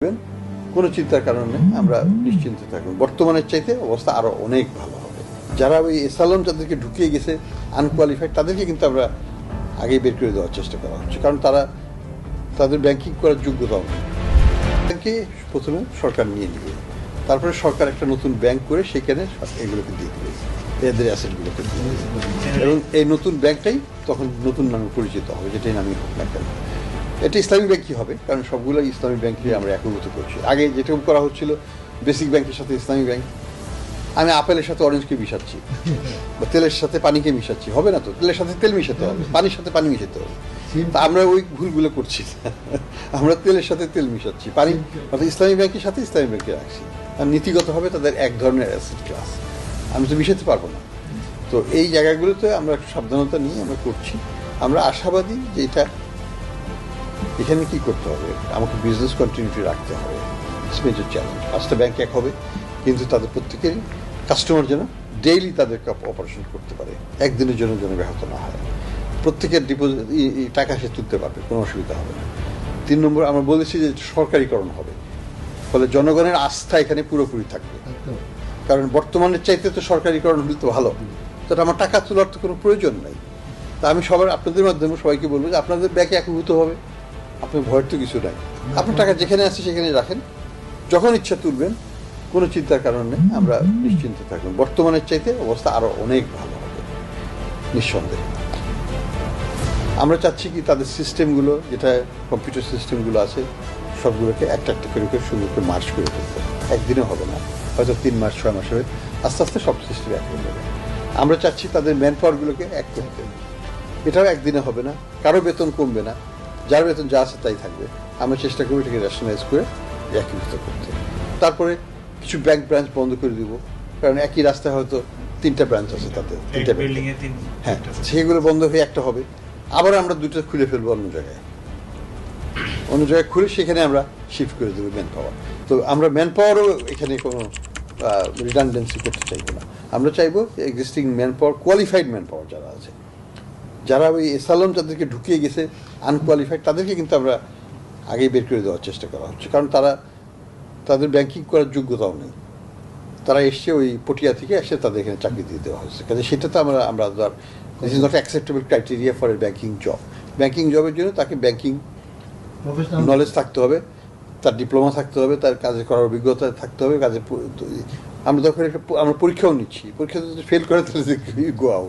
করবেন কোনো চিন্তার কারণ আমরা নিশ্চিন্ত থাকব। বর্তমানের চাইতে অবস্থা আরও অনেক ভালো হবে। যারা ওই এসালাম যাদেরকে ঢুকিয়ে গেছে আনকোয়ালিফাইড তাদেরকে কিন্তু আমরা আগেই বের করে দেওয়ার চেষ্টা করা হচ্ছে, কারণ তারা তাদের ব্যাংকিং করার যোগ্যতাও নেই ব্যাংকে প্রথমে সরকার নিয়ে নিবে। তারপরে সরকার একটা নতুন ব্যাংক করে সেখানে এগুলোকে দিয়ে দিবে, এদের অ্যাসেটগুলোকে এবং এই নতুন ব্যাংকটাই তখন নতুন নামে পরিচিত হবে, যেটাই নামই হোক না কেন। এটা ইসলামী ব্যাংকই হবে কারণ সবগুলো ইসলামী ব্যাংকে আমরা একীভূত করছি। আগে যেরকম করা হচ্ছিল বেসিক ব্যাংকের সাথে ইসলামী ব্যাংক আমি আপেলের সাথে অরেঞ্জকে মিশাচ্ছি বা তেলের সাথে পানিকে মিশাচ্ছি হবে না তো? তেলের সাথে তেল মিশাতে হবে পানির সাথে পানি মিশাতে হবে। তা আমরা ওই ভুলগুলো করছি। আমরা তেলের সাথে তেল মিশাচ্ছি পানি অর্থাৎ ইসলামী ব্যাংকের সাথে ইসলামী ব্যাংকে রাখছি আর নীতিগতভাবে তাদের এক ধরনের অ্যাসেট ক্লাস। আমি তো মিশাতে পারব না। তো এই জায়গাগুলোতে আমরা একটু সাবধানতা নিয়ে আমরা করছি। আমরা আশাবাদী যে এটা এখানে কি করতে হবে? আমাকে বিজনেস কন্টিনিউটি রাখতে হবে। ইটস মেজর চ্যালেঞ্জ পাঁচটা ব্যাংক এক হবে কিন্তু তাদের প্রত্যেকেরই কাস্টমার যেন ডেইলি তাদেরকে অপারেশন করতে পারে। একদিনের জন্য যেন ব্যাহত না হয়। প্রত্যেকের ডিপোজিট টাকা সে তুলতে পারবে কোনো অসুবিধা হবে না। তিন নম্বর আমরা বলেছি যে সরকারিকরণ হবে। ফলে জনগণের আস্থা এখানে পুরোপুরি থাকবে। কারণ বর্তমানের চাইতে তো সরকারিকরণ হলে তো ভালো। তো আমার টাকা তোলার তো কোনো প্রয়োজন নাই। তা আমি সবার আপনাদের মাধ্যমে সবাইকে বলব যে আপনাদের ব্যাংকে একীভূত হবে। আপনার ভয়ের তো কিছু নাই। আপনার টাকা যেখানে আছে সেখানে রাখেন। যখন ইচ্ছা তুলবেন, কোনো চিন্তার কারণ আমরা নিশ্চিন্ত থাকবেন বর্তমানের চাইতে অবস্থা আরও অনেক ভালো হবে, নিঃসন্দেহে। আমরা চাচ্ছি কি তাদের সিস্টেমগুলো, যেটা কম্পিউটার সিস্টেমগুলো আছে, সবগুলোকে একটা একটা করে করে সুন্দর করে মার্চ করে ফেলতে একদিনে হবে না, হয়তো তিন মাস, ছয় মাস হবে। আস্তে আস্তে সব সিস্টেম এক হয়ে যাবে। আমরা চাচ্ছি তাদের ম্যান পাওয়ারগুলোকে এক করতে এটাও একদিনে হবে না, কারও বেতন কমবে না। যার বেতন যা আছে তাই থাকবে। আমরা চেষ্টা করব এটাকে রেশনালাইজ করে একীভূত করতে। তারপরে কিছু ব্যাংক ব্রাঞ্চ বন্ধ করে দিব। কারণ একই রাস্তায় হয়তো তিনটা ব্রাঞ্চ আছে তাতে তিনটা হ্যাঁ সেগুলো বন্ধ হয়ে একটা হবে। আবার আমরা দুটো খুলে ফেলব অন্য জায়গায়। অন্য জায়গায় খুলে সেখানে আমরা শিফট করে দেবো ম্যান পাওয়ার তো আমরা ম্যান পাওয়ারও এখানে কোনো রিডান্ডেন্সি করতে চাইব না। আমরা চাইব existing manpower qualified manpower যারা আছে। যারা ওই এসালাম যাদেরকে ঢুকিয়ে গেছে আনকোয়ালিফাইড তাদেরকে কিন্তু আমরা আগেই বের করে দেওয়ার চেষ্টা করা হচ্ছে। কারণ তারা তাদের ব্যাংকিং করার যোগ্যতাও নেই। তারা এসছে ওই পটিয়া থেকে এসে তাদের এখানে চাকরি দিয়ে দেওয়া হয়েছে। কাজে সেটা তো আমরা আমরা ধর this is not acceptable criteria for a banking job banking জবের জন্য তাকে ব্যাংকিং নলেজ থাকতে হবে তার ডিপ্লোমা থাকতে হবে তার কাজে করার অভিজ্ঞতা থাকতে হবে কাজে আমরা তখন একটা আমরা পরীক্ষাও নিচ্ছি। পরীক্ষা যদি ফেল করে তাহলে গো আউট